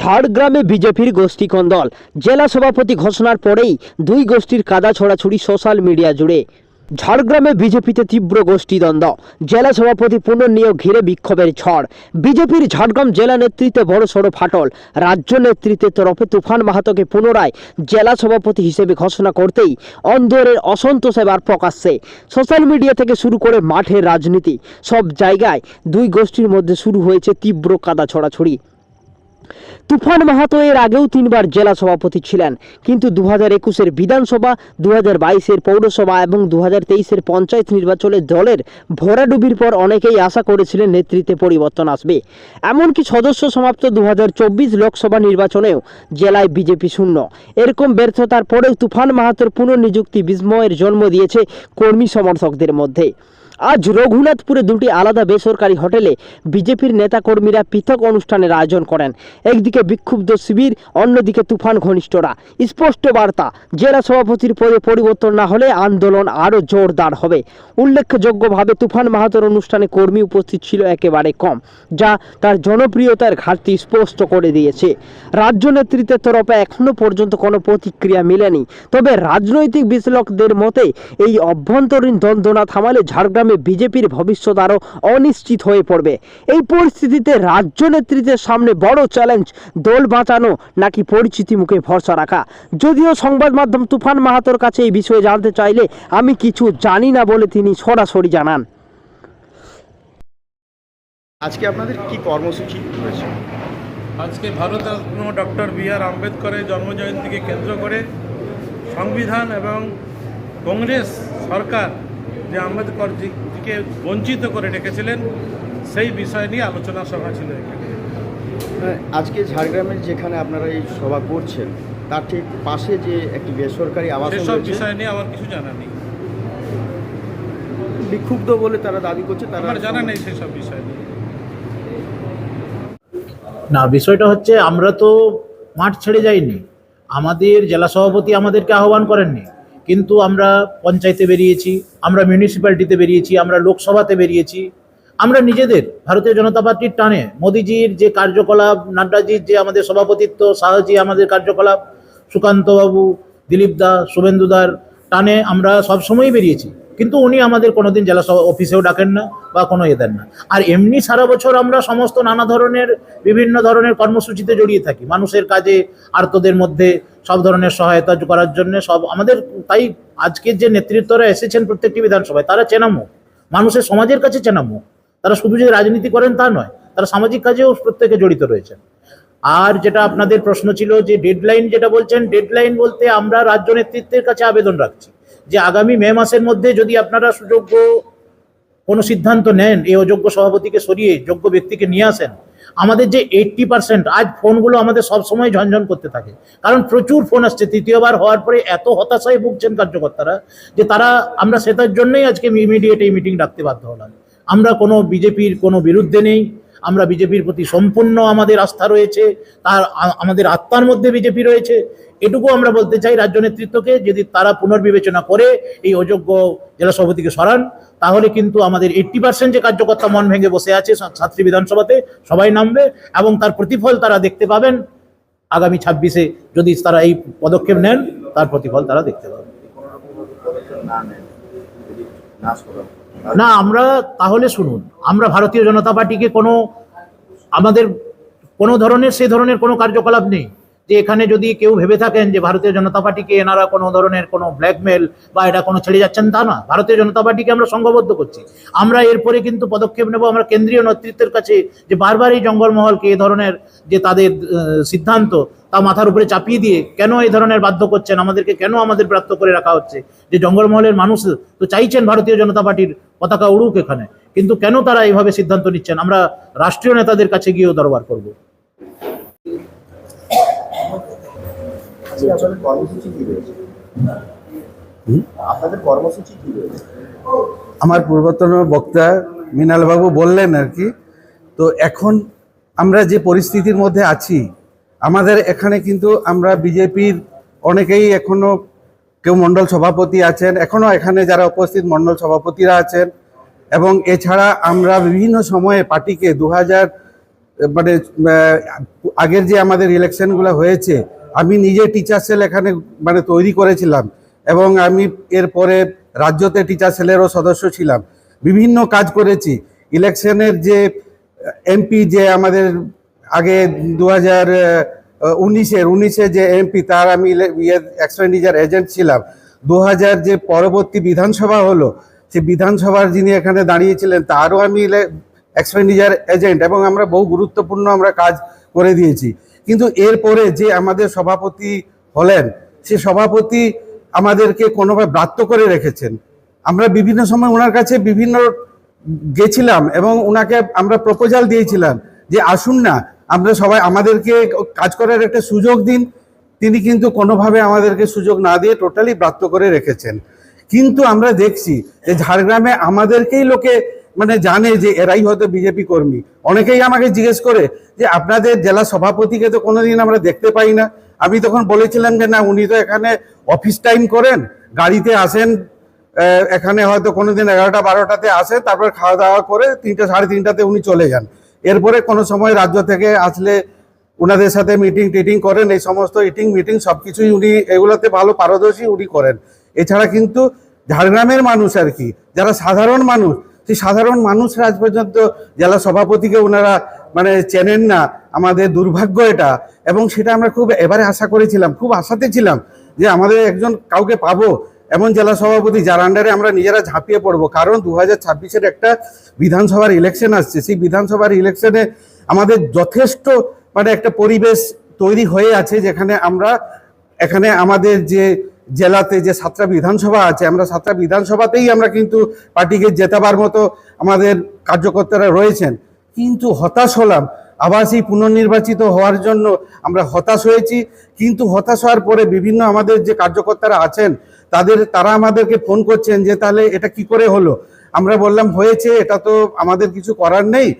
ঝাড়গ্রামে বিজেপির গোষ্ঠী কন্দল। জেলা সভাপতি ঘোষণার পরেই দুই গোষ্ঠীর কাদা ছড়াছড়ি সোশ্যাল মিডিয়া জুড়ে। ঝাড়গ্রামে বিজেপিতে তীব্র গোষ্ঠীদ্বন্দ্ব জেলা সভাপতি পুনর্নিয়োগ ঘিরে বিক্ষোভের ঝড়। বিজেপির ঝাড়গ্রাম জেলা নেতৃত্বে বড় সড়ো ফাটল। রাজ্য নেতৃত্বের তরফে তুফান মাহাতোকে পুনরায় জেলা সভাপতি হিসেবে ঘোষণা করতেই অন্দরের অসন্তোষ এবার প্রকাশ্যে। সোশ্যাল মিডিয়া থেকে শুরু করে মাঠের রাজনীতি। সব জায়গায় দুই গোষ্ঠীর মধ্যে শুরু হয়েছে তীব্র কাদা ছড়াছড়ি। তুফান মাহাতো এর আগেও তিনবার জেলা সভাপতি ছিলেন, কিন্তু দু হাজার একুশের বিধানসভা দু হাজার বাইশের পৌরসভা এবং দু হাজার তেইশের পঞ্চায়েত নির্বাচনে দলের ভরাডুবির পর অনেকেই আশা করেছিলেন নেতৃত্বে পরিবর্তন আসবে। এমনকি সদস্য সমাপ্ত দু হাজার চব্বিশ লোকসভা নির্বাচনেও জেলায় বিজেপি শূন্য। এরকম ব্যর্থতার পরেও তুফান মাহাতোর পুনর্নিযুক্তি বিস্ময়ের জন্ম দিয়েছে কর্মী সমর্থকদের মধ্যে। আজ রঘুনাথপুরে দুটি আলাদা বেসরকারি হোটেলে বিজেপির নেতাকর্মীরা পৃথক অনুষ্ঠানের আয়োজন করেন। একদিকে বিক্ষুব্ধ শিবির, অন্যদিকে তুফান ঘনিষ্ঠরা। স্পষ্ট বার্তা, জেলা সভাপতির পদে পরিবর্তন না হলে আন্দোলন আরও জোরদার হবে। উল্লেখযোগ্যভাবে তুফান মাহাতোর অনুষ্ঠানে কর্মী উপস্থিত ছিল একেবারে কম, যা তার জনপ্রিয়তার ঘাটতি স্পষ্ট করে দিয়েছে। রাজ্য নেতৃত্বের তরফে এখনও পর্যন্ত কোনো প্রতিক্রিয়া মেলেনি। তবে রাজনৈতিক বিশ্লেষকদের মতে, এই অভ্যন্তরীণ দ্বন্দ্ব না থামালে ঝাড়গ্রামে বিজেপির ভবিষ্যৎ আরও অনিশ্চিত হয়ে পড়বে। এই পরিস্থিতিতে রাজ্য নেতৃত্বের সামনে বড় চ্যালেঞ্জ দল বাঁচানো নাকি পরিচিতি মুখে ভরসা রাখা? যদিও সংবাদ মাধ্যম তুফান মাহাতোর কাছে এই বিষয়ে জানতে চাইলে আমি কিছু জানি না বলে তিনি সরাসরি জানান। আজকে আপনাদের কি কর্মসূচি রয়েছে? আজকে ভারতরত্ন ডক্টর বি আর আম্বেদকরের জন্মজয়ন্তীকে কেন্দ্র করে সংবিধান এবং কংগ্রেস সরকার যে আম্বেদকর জি- জিকে বঞ্চিত করে রেখেছিলেন সেই বিষয় নিয়ে আলোচনা সভা ছিল এখানে। আজকে ঝাড়গ্রামের যেখানে আপনারা এই সভা করছেন তার ঠিক পাশে যে একটি বেসরকারি আবাসন সেসব বিষয় নিয়ে আমার কিছু জানা নেই। বিক্ষুব্ধ বলে তারা দাবি করছে তারা আমার জানা নেই সেসব বিষয় নিয়ে। না বিষয়টা হচ্ছে আমরা তো মাঠ ছেড়ে যাইনি। আমাদের জেলা সভাপতি আমাদেরকে আহ্বান করেননি। কিন্তু আমরা পঞ্চায়েতে বেরিয়েছি, আমরা মিউনিসিপ্যালিটিতে বেরিয়েছি, আমরা লোকসভাতে বেরিয়েছি, আমরা নিজেদের, ভারতীয় জনতা পার্টির টানে, মোদিজির যে কার্যকলাপ, নাড্ডাজির যে আমাদের সভাপতিত্ব, শাহজি আমাদের কার্যকলাপ, সুকান্তবাবু, দিলীপ দা শুভেন্দুদার টানে আমরা সবসময়ই বেরিয়েছি। কিন্তু উনি আমাদের কোনোদিন জেলা সভা অফিসেও ডাকেন না বা কোনো এ দেন না। আর এমনি সারা বছর আমরা সমস্ত নানা ধরনের, বিভিন্ন ধরনের কর্মসূচিতে জড়িয়ে থাকি। মানুষের কাজে, আর্তদের মধ্যে সব ধরনের সহায়তা করার জন্য সব, আমাদের তাই আজকের যে নেতৃত্বরা এসেছেন প্রত্যেকটি বিধানসভায়, তারা চেনামুখ। মানুষের সমাজের কাছে চেনামুখ। তারা শুধু যে রাজনীতি করেন তা নয়, তারা সামাজিক কাজেও প্রত্যেকে জড়িত রয়েছেন। আর যেটা আপনাদের প্রশ্ন ছিল যে ডেডলাইন যেটা বলছেন ডেডলাইন বলতে আমরা রাজ্য নেতৃত্বের কাছে আবেদন রাখছি। যে আগামী মে মাসের মধ্যে যদি আপনারা সুযোগ্য কোনো সিদ্ধান্ত নেন, এই অযোগ্য সভাপতিকে সরিয়ে যোগ্য ব্যক্তিকে নিয়ে আসেন, আমাদের যে এইট্টি পার্সেন্ট আজ ফোনগুলো আমাদের সব সময় ঝনঝন করতে থাকে। কারণ প্রচুর ফোন আসছে, তৃতীয়বার হওয়ার পরে এত হতাশায় ভুগছেন কার্যকর্তারা যে তারা, আমরা সেটার জন্যই আজকে ইমিডিয়েট এই মিটিং ডাকতে বাধ্য হলাম। আমরা কোনো বিজেপির কোনো বিরুদ্ধে নেই, আমরা বিজেপির প্রতি সম্পূর্ণ আমাদের আস্থা রয়েছে, তার আমাদের আত্মার মধ্যে বিজেপি রয়েছে। এটুকু আমরা বলতে চাই রাজ্য নেতৃত্বকে, যদি তারা পুনর্বিবেচনা করে এই অযোগ্য জেলা সভাপতিকে সরান, তাহলে কিন্তু আমাদের এইট্টি পার্সেন্ট যে কার্যকর্তা মন ভেঙে বসে আছে ছাত্রী বিধানসভাতে, সবাই নামবে এবং তার প্রতিফল তারা দেখতে পাবেন। আগামী ছাব্বিশে যদি তারা এই পদক্ষেপ নেন, তার প্রতিফল তারা দেখতে পাবেন। না, আমরা তাহলে শুনুন, আমরা ভারতীয় জনতা পার্টিকে কোনো, আমাদের কোনো ধরনের, সে ধরনের কোনো কার্যকলাপ নেই। যে এখানে যদি কেউ ভেবে থাকেন যে ভারতীয় জনতা পার্টিকে এনারা কোনো ধরনের কোনো ব্ল্যাকমেল বা এটা কোনো ছেড়ে যাচ্ছেন তা না। ভারতীয় জনতা পার্টিকে আমরা সংঘবদ্ধ করছি। আমরা এরপরে কিন্তু পদক্ষেপ নেব, আমরা কেন্দ্রীয় নেতৃত্বের কাছে যে বারবার এই জঙ্গলমহলকে এ ধরনের যে তাদের সিদ্ধান্ত তা মাথার উপরে চাপিয়ে দিয়ে কেন এই ধরনের বাধ্য করছেন, আমাদেরকে কেন আমাদের প্রাপ্ত করে রাখা হচ্ছে, যে জঙ্গলমহলের মানুষ তো চাইছেন ভারতীয় জনতা পার্টির পতাকা উড়ুক এখানে, কিন্তু কেন তারা এইভাবে সিদ্ধান্ত নিচ্ছেন? আমরা রাষ্ট্রীয় নেতাদের কাছে গিয়েও দরবার করব। আপনাদের কর্মসূচি কি রয়েছে? আপনাদের কর্মসূচি কি রয়েছে? আমার পূর্বতন বক্তা মৃণালবাবু বললেন আর কি তো এখন আমরা যে পরিস্থিতির মধ্যে আছি আমাদের এখানে কিন্তু আমরা বিজেপির অনেকেই এখনও কেউ মণ্ডল সভাপতি আছেন এখনও এখানে যারা উপস্থিত মণ্ডল সভাপতিরা আছেন এবং এছাড়া আমরা বিভিন্ন সময়ে পার্টিকে দু হাজার মানে আগের যে আমাদের ইলেকশনগুলো হয়েছে আমি নিজে টিচার সেল এখানে মানে তৈরি করেছিলাম এবং আমি এরপরে রাজ্যতে টিচার সেলেরও সদস্য ছিলাম। বিভিন্ন কাজ করেছি। ইলেকশনের যে এমপি যে আমাদের আগে দু হাজার উনিশের, উনিশে যে এমপি তার আমি এক্সপেন্ডিচার এজেন্ট ছিলাম। দু হাজার যে পরবর্তী বিধানসভা হলো, সে বিধানসভার যিনি এখানে দাঁড়িয়েছিলেন তারও আমি এক্সপেন্ডিচার এজেন্ট এবং আমরা বহু গুরুত্বপূর্ণ আমরা কাজ করে দিয়েছি। কিন্তু এরপরে যে আমাদের সভাপতি হলেন, সে সভাপতি আমাদেরকে কোনোভাবে ব্রাত্য করে রেখেছেন। আমরা বিভিন্ন সময় ওনার কাছে বিভিন্ন গেছিলাম এবং ওনাকে আমরা প্রপোজাল দিয়েছিলাম যে, আসুন না, আমরা সবাই আমাদেরকে কাজ করার একটা সুযোগ দিন। তিনি কিন্তু কোনোভাবে আমাদেরকে সুযোগ না দিয়ে টোটালি ব্রাত্য করে রেখেছেন। কিন্তু আমরা দেখছি যে, ঝাড়গ্রামে আমাদেরকেই লোকে মানে জানে যে এরাই হয়তো বিজেপি কর্মী। অনেকেই আমাকে জিজ্ঞেস করে যে, আপনাদের জেলা সভাপতিকে তো কোনোদিন আমরা দেখতে পাই না? আমি তখন বলেছিলাম যে, না, উনি তো এখানে অফিস টাইম করেন। গাড়িতে আসেন এখানে হয়তো কোনোদিন এগারোটা, বারোটাতে আসে, তারপর খাওয়া দাওয়া করে তিনটে, সাড়ে তিনটাতে উনি চলে যান। এরপরে কোনো সময় রাজ্য থেকে আসলে ওনাদের সাথে মিটিং টিটিং করেন, এই সমস্ত ইটিং মিটিং সব কিছুই উনি, এগুলোতে ভালো পারদর্শী উনি করেন। এছাড়া কিন্তু ঝাড়গ্রামের মানুষ আর কি, যারা সাধারণ মানুষ সেই সাধারণ মানুষরা আজ পর্যন্ত জেলা সভাপতিকে ওনারা মানে চেনেন না। আমাদের দুর্ভাগ্য এটা। এবং সেটা আমরা খুব এবারে আশা করেছিলাম, খুব আশাতে ছিলাম যে আমাদের একজন কাউকে পাবো। এমন জেলা সভাপতি যার আন্ডারে আমরা নিজেরা ঝাঁপিয়ে পড়ব। কারণ দু হাজার একটা বিধানসভার ইলেকশন আসছে। সেই বিধানসভার ইলেকশনে আমাদের যথেষ্ট মানে একটা পরিবেশ তৈরি হয়ে আছে যেখানে আমরা, এখানে আমাদের যে জেলাতে যে সাতটা বিধানসভা আছে, আমরা সাতটা বিধানসভাতেই আমরা কিন্তু পার্টিকে জেতাবার মতো আমাদের কার্যকর্তারা রয়েছেন। কিন্তু হতাশ হলাম। আবার সেই পুনর্নির্বাচিত হওয়ার জন্য আমরা হতাশ হয়েছি। কিন্তু হতাশ হওয়ার পরে বিভিন্ন আমাদের যে কার্যকর্তারা আছেন, তাদের, তারা আমাদেরকে ফোন করছেন যে, তাহলে এটা কি করে হলো? আমরা বললাম, হয়েছে, এটা তো আমাদের কিছু করার নেই।